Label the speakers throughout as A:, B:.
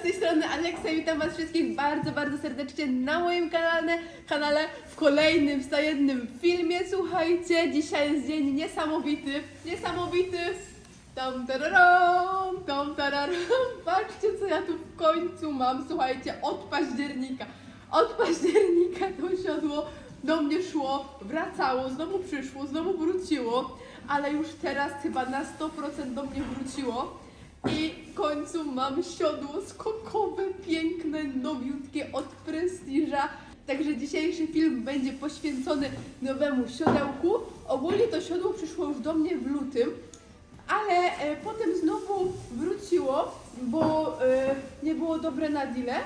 A: z tej strony Aleksa i witam Was wszystkich bardzo, bardzo serdecznie na moim kanale, kanale w kolejnym, stajednym filmie. Słuchajcie, dzisiaj jest dzień niesamowity, niesamowity. Tam tararam, tam tararam. Patrzcie, co ja tu w końcu mam. Słuchajcie, od października. Od października to siodło do mnie szło, wracało, znowu przyszło, znowu wróciło, ale już teraz chyba na 100% do mnie wróciło. I końcu mam siodło skokowe, piękne, nowiutkie od Prestiża. Także dzisiejszy film będzie poświęcony nowemu siodełku. Ogólnie to siodło przyszło już do mnie w lutym, ale e, potem znowu wróciło, bo e, nie było dobre na deale.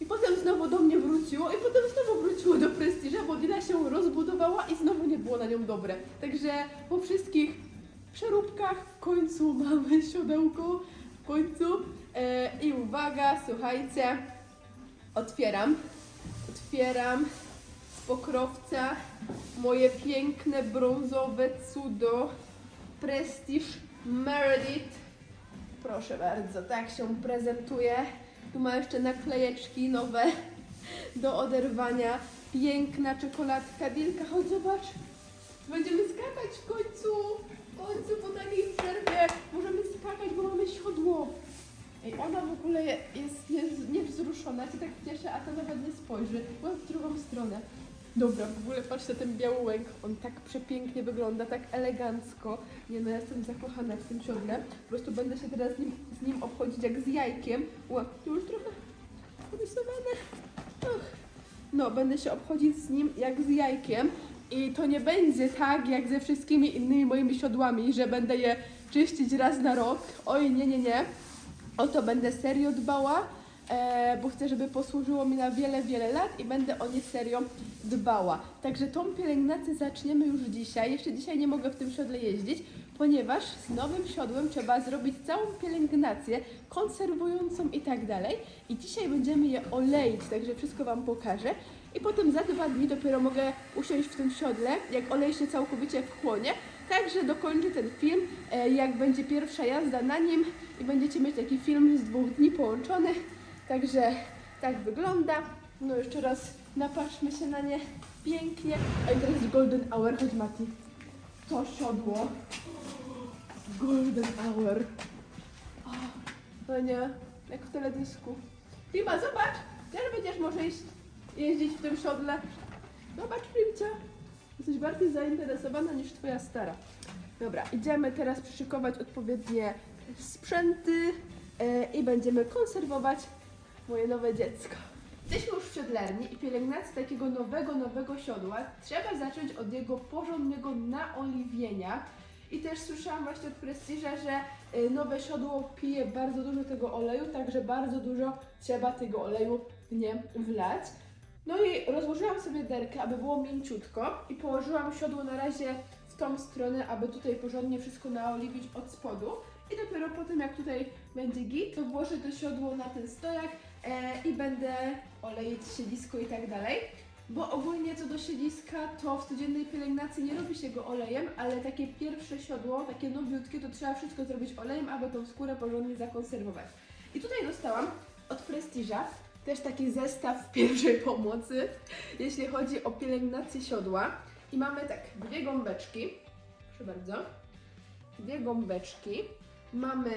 A: I potem znowu do mnie wróciło i potem znowu wróciło do Prestiża, bo deala się rozbudowała i znowu nie było na nią dobre. Także po wszystkich przeróbkach w końcu mamy siodełko, w końcu. E, I uwaga, słuchajcie, otwieram, otwieram z pokrowca moje piękne brązowe cudo Prestige Meredith. Proszę bardzo, tak się prezentuje. Tu ma jeszcze naklejeczki nowe do oderwania. Piękna czekoladka. Dilka, chodź zobacz. Będziemy skakać w końcu. Końcu po takiej przerwie możemy skakać, bo mamy siodło. Ej, ona w ogóle jest nie- niewzruszona, się tak cieszę, a ta nawet nie spojrzy. Była w drugą stronę. Dobra, w ogóle patrzcie ten biały łęk, on tak przepięknie wygląda, tak elegancko. Nie no, ja jestem zakochana w tym siodle. Po prostu będę się teraz z nim, z nim obchodzić jak z jajkiem. Ła, tu już trochę porysowane. No, będę się obchodzić z nim jak z jajkiem. I to nie będzie tak jak ze wszystkimi innymi moimi siodłami, że będę je czyścić raz na rok. Oj, nie, nie, nie. O to będę serio dbała, e, bo chcę, żeby posłużyło mi na wiele, wiele lat i będę o nie serio dbała. Także tą pielęgnację zaczniemy już dzisiaj. Jeszcze dzisiaj nie mogę w tym siodle jeździć, ponieważ z nowym siodłem trzeba zrobić całą pielęgnację konserwującą i tak dalej. I dzisiaj będziemy je oleić, także wszystko Wam pokażę. I potem za dwa dni dopiero mogę usiąść w tym siodle, jak olej się całkowicie wchłonie. Także dokończę ten film, e, jak będzie pierwsza jazda na nim i będziecie mieć taki film z dwóch dni połączony. Także tak wygląda. No jeszcze raz napatrzmy się na nie pięknie. A i teraz golden hour, chodź Mati. To siodło. Golden hour. O, no nie, jak w teledysku. Prima, zobacz! Też będziesz może iść jeździć w tym siodle. Zobacz, Primcia. Jesteś bardziej zainteresowana niż twoja stara. Dobra, idziemy teraz przyszykować odpowiednie sprzęty e, i będziemy konserwować moje nowe dziecko. Jesteśmy już w siodlerni i pielęgnacji takiego nowego, nowego siodła trzeba zacząć od jego porządnego naoliwienia. I też słyszałam właśnie od Prestiża, że e, nowe siodło pije bardzo dużo tego oleju, także bardzo dużo trzeba tego oleju w nie wlać. No i rozłożyłam sobie derkę, aby było mięciutko i położyłam siodło na razie w tą stronę, aby tutaj porządnie wszystko naoliwić od spodu. I dopiero potem, jak tutaj będzie git, to włożę to siodło na ten stojak e, i będę oleić siedlisko i tak dalej. Bo ogólnie co do siedliska, to w codziennej pielęgnacji nie robi się go olejem, ale takie pierwsze siodło, takie nowiutkie, to trzeba wszystko zrobić olejem, aby tą skórę porządnie zakonserwować. I tutaj dostałam od Prestiża też taki zestaw pierwszej pomocy, jeśli chodzi o pielęgnację siodła. I mamy tak, dwie gąbeczki, proszę bardzo, dwie gąbeczki, mamy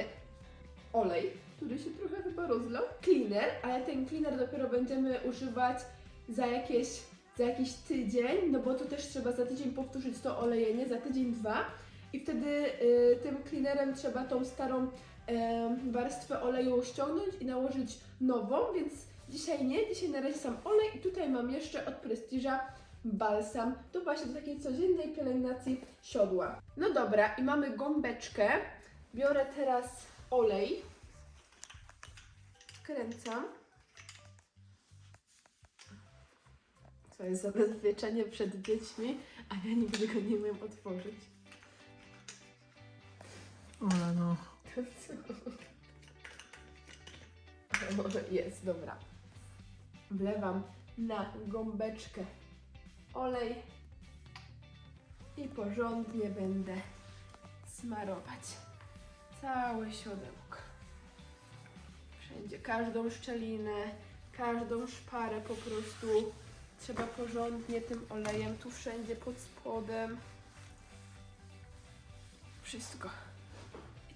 A: olej, który się trochę chyba rozlał, cleaner, ale ten cleaner dopiero będziemy używać za jakieś, za jakiś tydzień, no bo to też trzeba za tydzień powtórzyć to olejenie, za tydzień, dwa. I wtedy y, tym cleanerem trzeba tą starą em, warstwę oleju ściągnąć i nałożyć nową, więc dzisiaj nie, dzisiaj na razie sam olej i tutaj mam jeszcze od Prestiża balsam, to właśnie do takiej codziennej pielęgnacji siodła. No dobra, i mamy gąbeczkę, biorę teraz olej, wkręcam. To jest zabezpieczenie przed dziećmi, a ja nigdy go nie umiem otworzyć.
B: Ola, no.
A: Jest, dobra. Wlewam na gąbeczkę olej i porządnie będę smarować całe siodełko. Wszędzie każdą szczelinę, każdą szparę po prostu trzeba porządnie tym olejem, tu wszędzie pod spodem. Wszystko.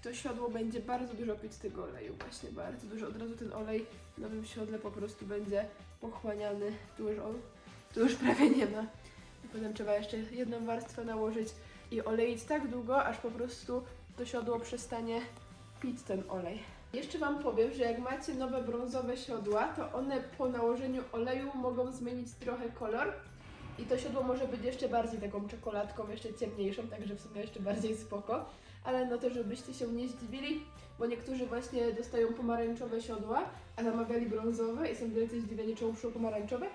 A: To siodło będzie bardzo dużo pić tego oleju, właśnie bardzo dużo. Od razu ten olej w nowym siodle po prostu będzie pochłaniany. Tu już, on, tu już prawie nie ma. I potem trzeba jeszcze jedną warstwę nałożyć i oleić tak długo, aż po prostu to siodło przestanie pić ten olej. Jeszcze Wam powiem, że jak macie nowe brązowe siodła, to one po nałożeniu oleju mogą zmienić trochę kolor. I to siodło może być jeszcze bardziej taką czekoladką, jeszcze ciemniejszą, także w sumie jeszcze bardziej spoko. Ale no to żebyście się nie zdziwili, bo niektórzy właśnie dostają pomarańczowe siodła, a zamawiali brązowe i są wielce zdziwieni, czemu przyszło pomarańczowe.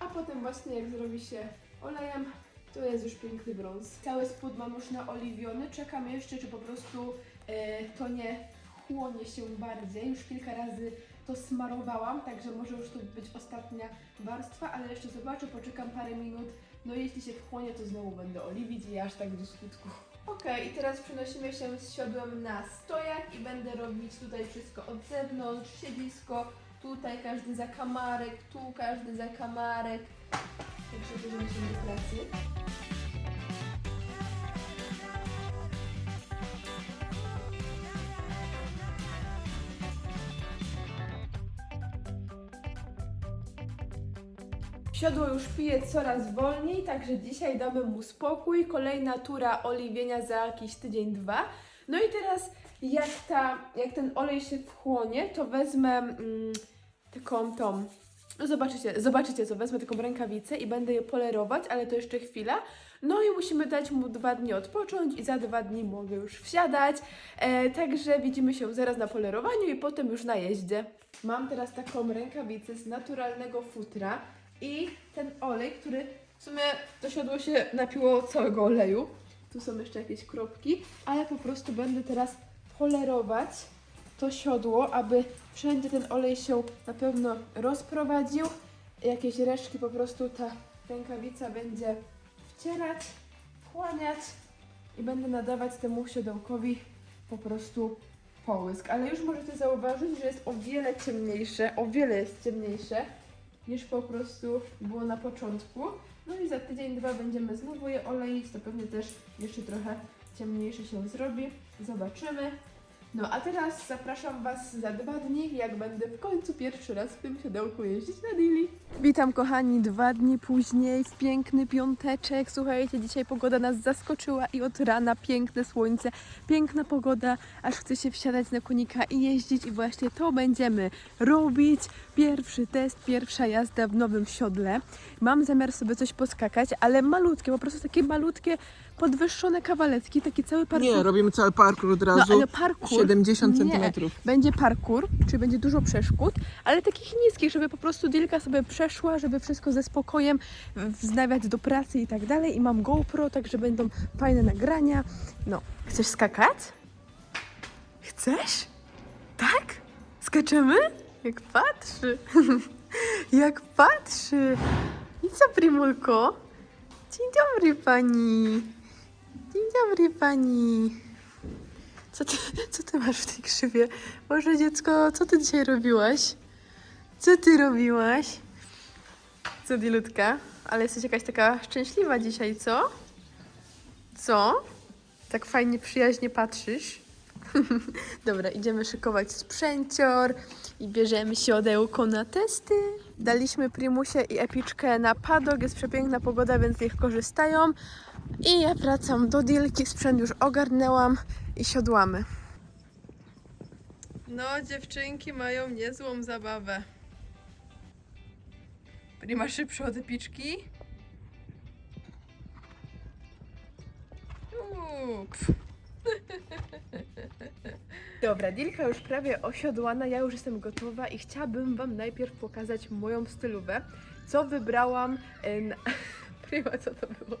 A: A potem właśnie jak zrobi się olejem, to jest już piękny brąz. Cały spód mam już naoliwiony. Czekam jeszcze, czy po prostu e, to nie chłonie się bardziej. Już kilka razy to smarowałam, także może już to być ostatnia warstwa, ale jeszcze zobaczę, poczekam parę minut. No i jeśli się wchłonie, to znowu będę oliwić i aż tak do skutku. Ok, i teraz przenosimy się z siodłem na stojak i będę robić tutaj wszystko od zewnątrz, siedzisko, tutaj każdy zakamarek, tu każdy zakamarek. Także bierzemy się do pracy. Siodło już pije coraz wolniej, także dzisiaj damy mu spokój. Kolejna tura oliwienia za jakiś tydzień, dwa. No i teraz jak, ta, jak ten olej się wchłonie, to wezmę mm, taką tą, no zobaczycie, zobaczycie co, wezmę taką rękawicę i będę je polerować, ale to jeszcze chwila. No i musimy dać mu dwa dni odpocząć i za dwa dni mogę już wsiadać. E, także widzimy się zaraz na polerowaniu i potem już na jeździe. Mam teraz taką rękawicę z naturalnego futra i ten olej, który w sumie to siodło się napiło całego oleju. Tu są jeszcze jakieś kropki, ale po prostu będę teraz polerować to siodło, aby wszędzie ten olej się na pewno rozprowadził. Jakieś resztki po prostu ta rękawica będzie wcierać, wchłaniać i będę nadawać temu siodełkowi po prostu połysk. Ale już możecie zauważyć, że jest o wiele ciemniejsze, o wiele jest ciemniejsze niż po prostu było na początku. No i za tydzień, dwa będziemy znowu je oleić, to pewnie też jeszcze trochę ciemniejsze się zrobi. Zobaczymy. No a teraz zapraszam Was za dwa dni, jak będę w końcu pierwszy raz w tym siodełku jeździć na Dili. Witam kochani, dwa dni później, w piękny piąteczek. Słuchajcie, dzisiaj pogoda nas zaskoczyła i od rana piękne słońce, piękna pogoda, aż chce się wsiadać na konika i jeździć i właśnie to będziemy robić. Pierwszy test, pierwsza jazda w nowym siodle. Mam zamiar sobie coś poskakać, ale malutkie, po prostu takie malutkie, podwyższone kawaletki, taki cały parkour.
B: Nie, robimy cały parkour od
A: No
B: razu.
A: ale parkour.
B: 70
A: nie,
B: centymetrów.
A: Będzie parkour, czyli będzie dużo przeszkód, ale takich niskich, żeby po prostu Dilka sobie przeszła, żeby wszystko ze spokojem wznawiać do pracy i tak dalej. I mam GoPro, także będą fajne nagrania. No, chcesz skakać? Chcesz? Tak? Skaczemy? Jak patrzy. Jak patrzy. I co, Primulko? Dzień dobry pani. Dzień dobry pani. Co ty, co ty masz w tej krzywie? Boże dziecko, co ty dzisiaj robiłaś? Co ty robiłaś? Co, Dilutka? Ale jesteś jakaś taka szczęśliwa dzisiaj, co? Co? Tak fajnie, przyjaźnie patrzysz? Dobra, idziemy szykować sprzęcior i bierzemy siodełko na testy. Daliśmy Primusie i Epiczkę na padok, jest przepiękna pogoda, więc niech korzystają. I ja wracam do Dilki, sprzęt już ogarnęłam i siodłamy. No, dziewczynki mają niezłą zabawę. Prima szybszy od Epiczki. Uuu. Dobra, Dilka już prawie osiodłana, ja już jestem gotowa i chciałabym Wam najpierw pokazać moją stylówę, co wybrałam e, na... Prima, co to było?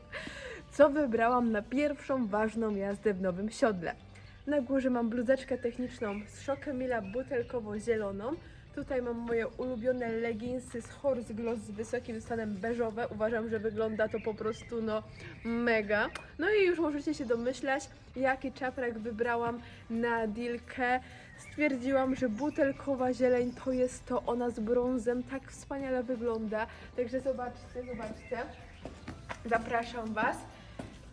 A: Co wybrałam na pierwszą ważną jazdę w nowym siodle. Na górze mam bluzeczkę techniczną z Szokemila butelkowo-zieloną. Tutaj mam moje ulubione leginsy z Horse Gloss z wysokim stanem beżowe. Uważam, że wygląda to po prostu no mega. No i już możecie się domyślać, jaki czaprak wybrałam na dilkę. stwierdziłam, że butelkowa zieleń to jest to, ona z brązem tak wspaniale wygląda. Także zobaczcie, zobaczcie. Zapraszam Was.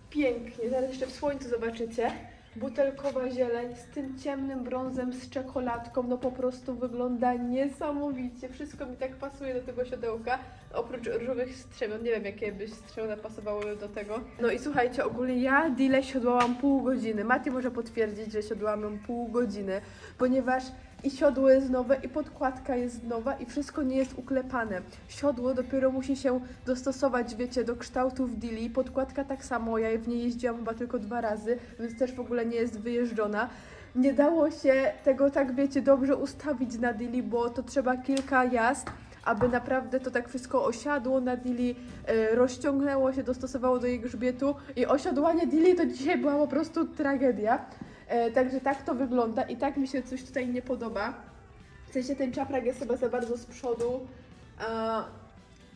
A: Pięknie, zaraz jeszcze w słońcu zobaczycie. Butelkowa zieleń z tym ciemnym brązem, z czekoladką, no po prostu wygląda niesamowicie. Wszystko mi tak pasuje do tego siodełka, oprócz różowych strzemion. Nie wiem, jakie by strzemiona pasowały do tego. No i słuchajcie, ogólnie ja Dile siodłałam pół godziny. Mati może potwierdzić, że siodłałam pół godziny, ponieważ i siodło jest nowe, i podkładka jest nowa, i wszystko nie jest uklepane. Siodło dopiero musi się dostosować, wiecie, do kształtów Dili. Podkładka tak samo, ja w niej jeździłam chyba tylko dwa razy, więc też w ogóle nie jest wyjeżdżona. Nie dało się tego tak, wiecie, dobrze ustawić na Dili, bo to trzeba kilka jazd, aby naprawdę to tak wszystko osiadło na Dili, e, rozciągnęło się, dostosowało do jej grzbietu i osiadłanie Dili to dzisiaj była po prostu tragedia. E, także tak to wygląda i tak mi się coś tutaj nie podoba. W sensie ten czaprak jest chyba za bardzo z przodu.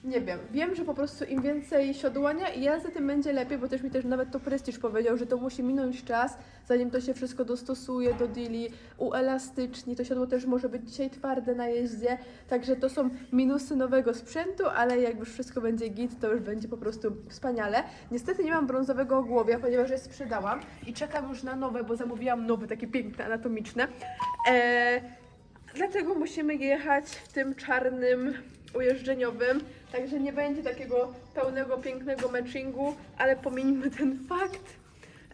A: Nie wiem, wiem, że po prostu im więcej siodłania i ja za tym będzie lepiej, bo też mi też nawet to prestiż powiedział, że to musi minąć czas, zanim to się wszystko dostosuje do deali, uelastyczni, to siodło też może być dzisiaj twarde na jeździe, także to są minusy nowego sprzętu, ale jak już wszystko będzie git, to już będzie po prostu wspaniale. Niestety nie mam brązowego ogłowia, ponieważ je sprzedałam i czekam już na nowe, bo zamówiłam nowe, takie piękne, anatomiczne. Eee, Dlatego musimy jechać w tym czarnym ujeżdżeniowym, także nie będzie takiego pełnego, pięknego matchingu, ale pomińmy ten fakt.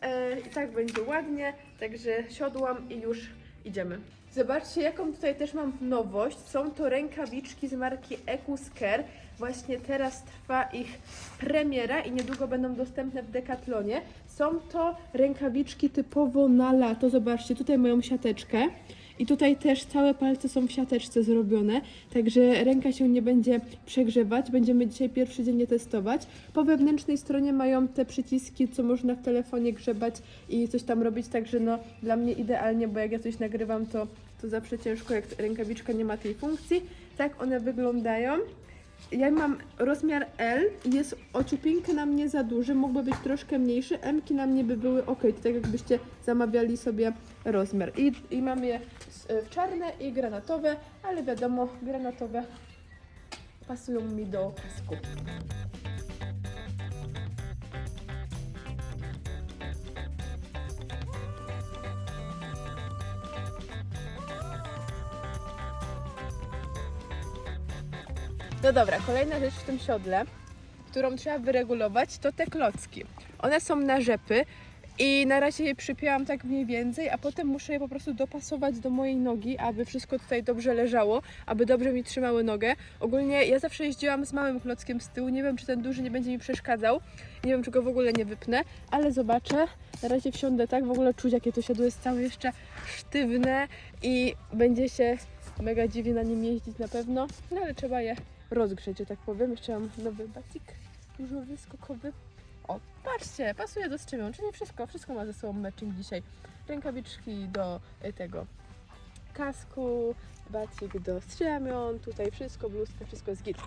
A: E, I tak będzie ładnie, także siodłam i już idziemy. Zobaczcie, jaką tutaj też mam nowość. Są to rękawiczki z marki EcoScare. Właśnie teraz trwa ich premiera i niedługo będą dostępne w Decathlonie. Są to rękawiczki typowo na lato. Zobaczcie, tutaj mają siateczkę. I tutaj też całe palce są w siateczce zrobione, także ręka się nie będzie przegrzewać. Będziemy dzisiaj pierwszy dzień je testować. Po wewnętrznej stronie mają te przyciski, co można w telefonie grzebać i coś tam robić, także no dla mnie idealnie, bo jak ja coś nagrywam, to, to zawsze ciężko, jak rękawiczka nie ma tej funkcji. Tak one wyglądają. Ja mam rozmiar L, jest ociupinkę na mnie za duży, mógłby być troszkę mniejszy, M-ki na mnie by były ok, to tak jakbyście zamawiali sobie rozmiar. I, i mam je s- w czarne i granatowe, ale wiadomo, granatowe pasują mi do kasku. No dobra, kolejna rzecz w tym siodle, którą trzeba wyregulować, to te klocki. One są na rzepy i na razie je przypięłam tak mniej więcej, a potem muszę je po prostu dopasować do mojej nogi, aby wszystko tutaj dobrze leżało, aby dobrze mi trzymały nogę. Ogólnie ja zawsze jeździłam z małym klockiem z tyłu, nie wiem czy ten duży nie będzie mi przeszkadzał, nie wiem czy go w ogóle nie wypnę, ale zobaczę. Na razie wsiądę tak, w ogóle czuć jakie to siodło jest całe jeszcze sztywne i będzie się mega dziwnie na nim jeździć na pewno, no ale trzeba je rozgrzeć, że tak powiem. Jeszcze mam nowy bacik różowy, skokowy. O, patrzcie, pasuje do strzemion, czyli wszystko, wszystko ma ze sobą matching dzisiaj. Rękawiczki do y, tego kasku, bacik do strzemion, tutaj wszystko, bluzka, wszystko jest git.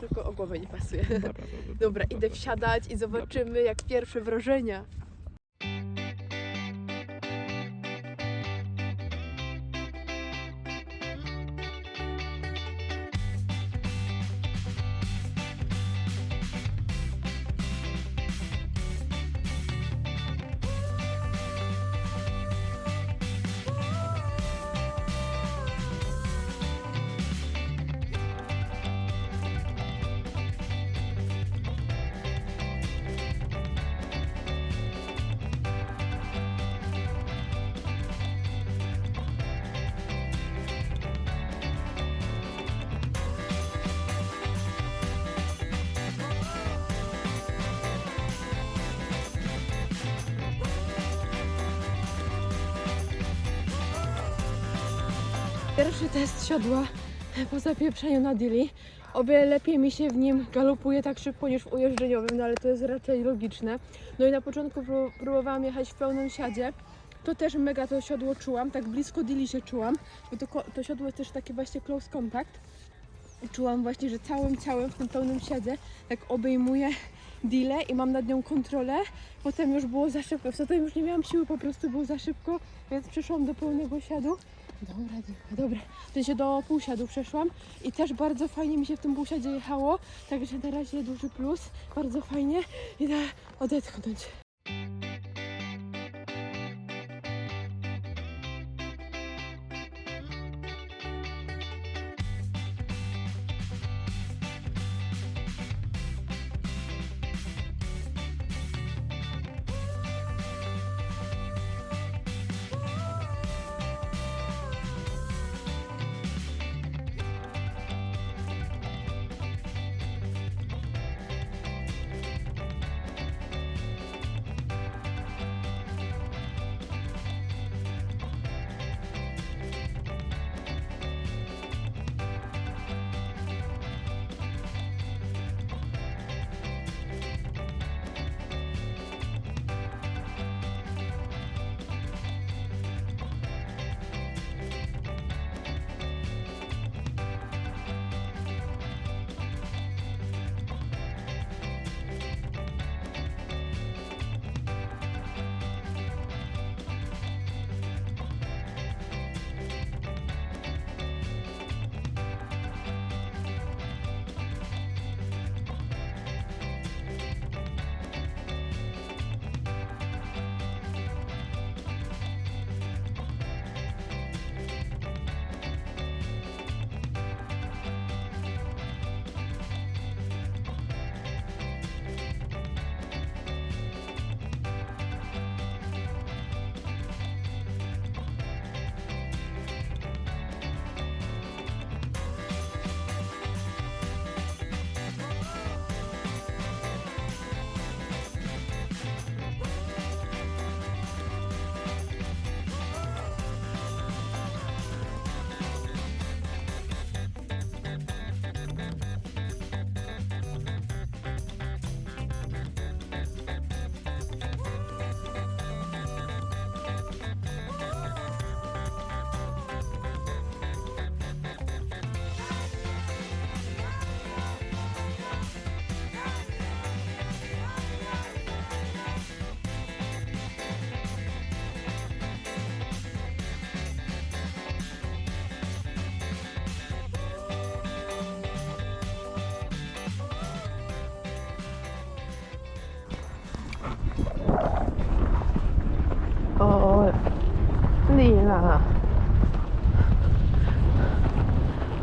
A: Tylko o głowę nie pasuje. Dobra, idę wsiadać i zobaczymy jak pierwsze wrażenia. Pierwszy test siodła po zapieprzeniu na Dili. O wiele lepiej mi się w nim galopuje tak szybko niż w ujeżdżeniowym, no ale to jest raczej logiczne. No i na początku pró- próbowałam jechać w pełnym siadzie. To też mega to siodło czułam, tak blisko Dili się czułam, bo to, to siodło jest też takie właśnie close contact. I czułam właśnie, że całym ciałem w tym pełnym siadzie tak obejmuję Dilę i mam nad nią kontrolę. Potem już było za szybko, potem już nie miałam siły, po prostu było za szybko, więc przeszłam do pełnego siadu. Dobra, dobra, dobra. To się do półsiadu przeszłam i też bardzo fajnie mi się w tym półsiadzie jechało, także na razie duży plus, bardzo fajnie. Idę odetchnąć.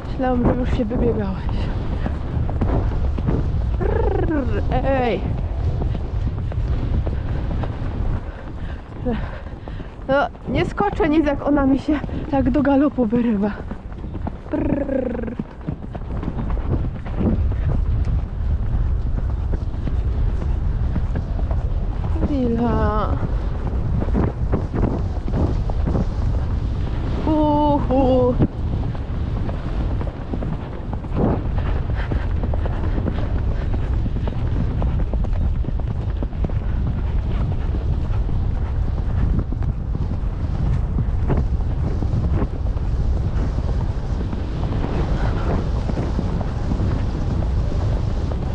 A: Myślałam, że już się wybiegałeś. Rrr, Ej! No, nie skoczę nic, jak ona mi się tak do galopu wyrywa. Brrr. Lila. Uhu.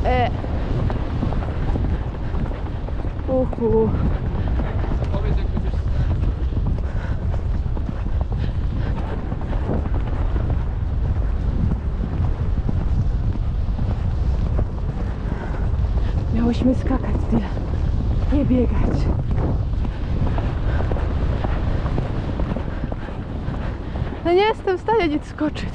A: E. Uhu.
B: Powiedz jak będziesz
A: Miałyśmy skakać tyle. Nie biegać. No nie jestem w stanie nic skoczyć.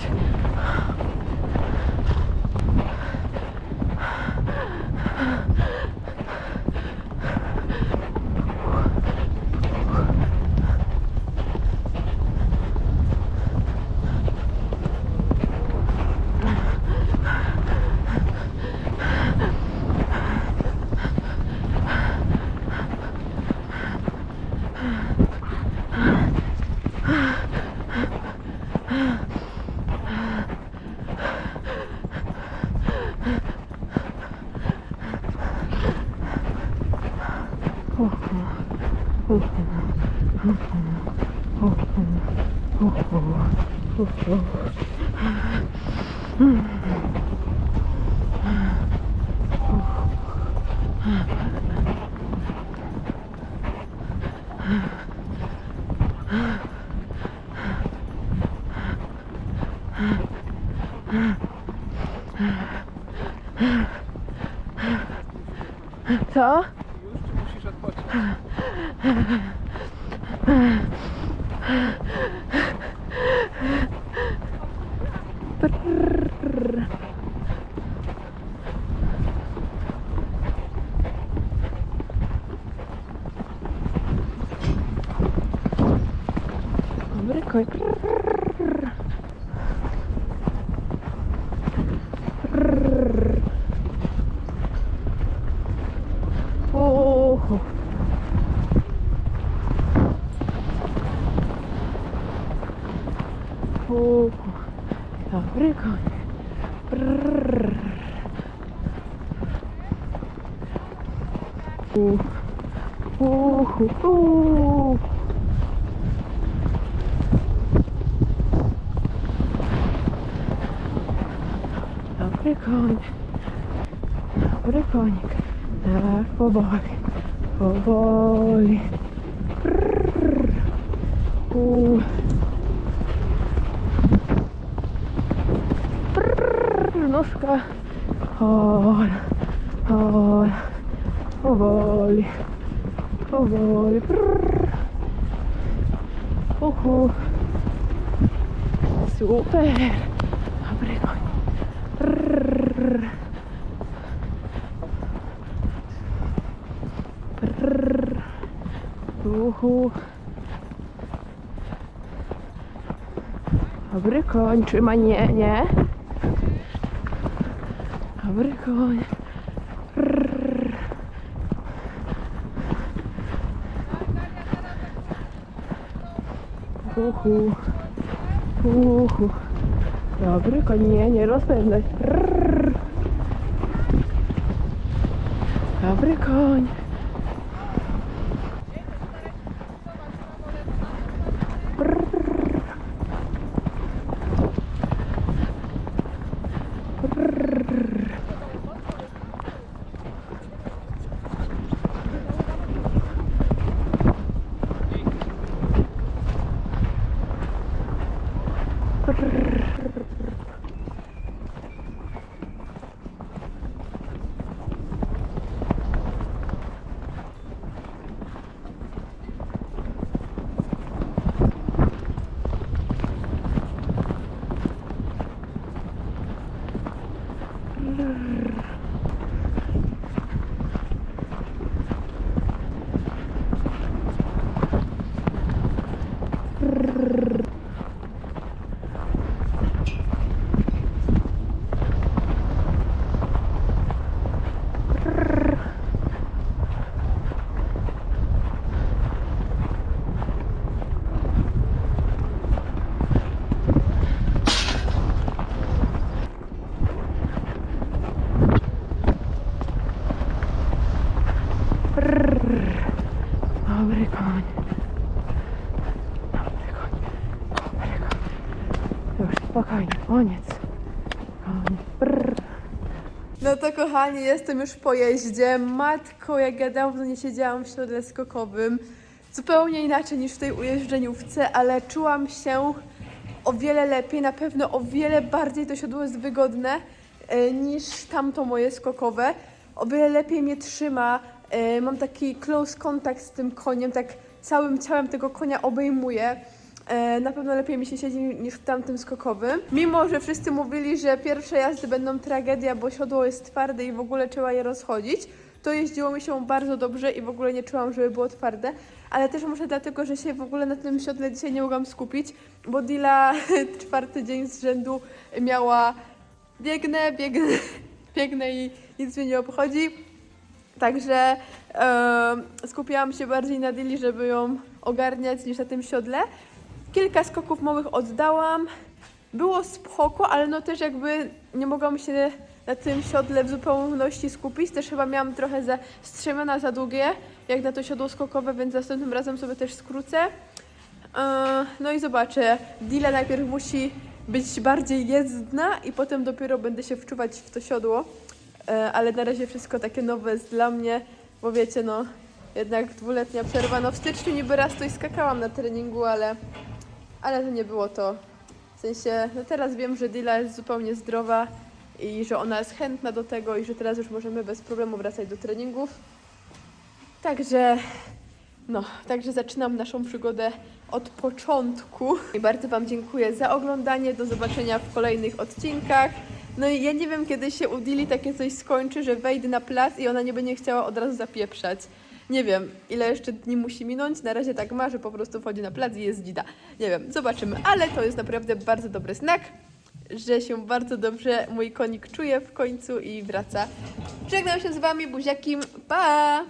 C: Co?
B: Już czy musisz odpocząć?
C: Dobry koń. Uhu. Uhu. Dobry koń. Brrr. U. Uhu. Uhu. Dobry koń. Dobry konik. Tak, powoli. Powoli. Brrr. U. Brrr. Nóżka. Powoli. Powoli. Powoli. Brrr. Uhu. Super. Dobry koń. Uhu. Dobry koń, trzymaj, nie, nie. Dobry koń. Brrr. Uhu. Uhu. Dobry koń, nie, nie rozpędzaj. Dobry koń. Brrr. Dobry koń. Dobry koń. Dobry koń. Już spokojnie, koniec. Brrr.
A: No to kochani, jestem już po jeździe. Matko, jak ja dawno nie siedziałam w siodle skokowym. Zupełnie inaczej niż w tej ujeżdżeniówce, ale czułam się o wiele lepiej, na pewno o wiele bardziej to siodło jest wygodne e, niż tamto moje skokowe. O wiele lepiej mnie trzyma. E, mam taki close contact z tym koniem, tak całym ciałem tego konia obejmuję. E, na pewno lepiej mi się siedzi niż w tamtym skokowym. Mimo, że wszyscy mówili, że pierwsze jazdy będą tragedia, bo siodło jest twarde i w ogóle trzeba je rozchodzić, to jeździło mi się bardzo dobrze i w ogóle nie czułam, żeby było twarde. Ale też muszę dlatego, że się w ogóle na tym siodle dzisiaj nie mogłam skupić, bo Dila czwarty dzień z rzędu miała biegnę, biegnę, biegnę i nic mnie nie obchodzi. Także e, skupiałam się bardziej na Dili, żeby ją ogarniać niż na tym siodle. Kilka skoków małych oddałam. Było spoko, ale no też jakby nie mogłam się na tym siodle w zupełności skupić. Też chyba miałam trochę za strzemiona za długie, jak na to siodło skokowe, więc następnym razem sobie też skrócę. E, No i zobaczę. Dila najpierw musi być bardziej jezdna i potem dopiero będę się wczuwać w to siodło. E, Ale na razie wszystko takie nowe jest dla mnie, bo wiecie, no jednak dwuletnia przerwa. No w styczniu niby raz coś skakałam na treningu, ale, ale to nie było to, sensie, no teraz wiem, że Dila jest zupełnie zdrowa i że ona jest chętna do tego i że teraz już możemy bez problemu wracać do treningów. Także, no, także zaczynam naszą przygodę od początku. I bardzo Wam dziękuję za oglądanie. Do zobaczenia w kolejnych odcinkach. No i ja nie wiem, kiedy się u Dili takie coś skończy, że wejdę na plac i ona nie będzie chciała od razu zapieprzać. Nie wiem, ile jeszcze dni musi minąć. Na razie tak ma, że po prostu wchodzi na plac i jest dzida. Nie wiem, zobaczymy. Ale to jest naprawdę bardzo dobry znak, że się bardzo dobrze mój konik czuje w końcu i wraca. Żegnam się z Wami, buziakim. Pa!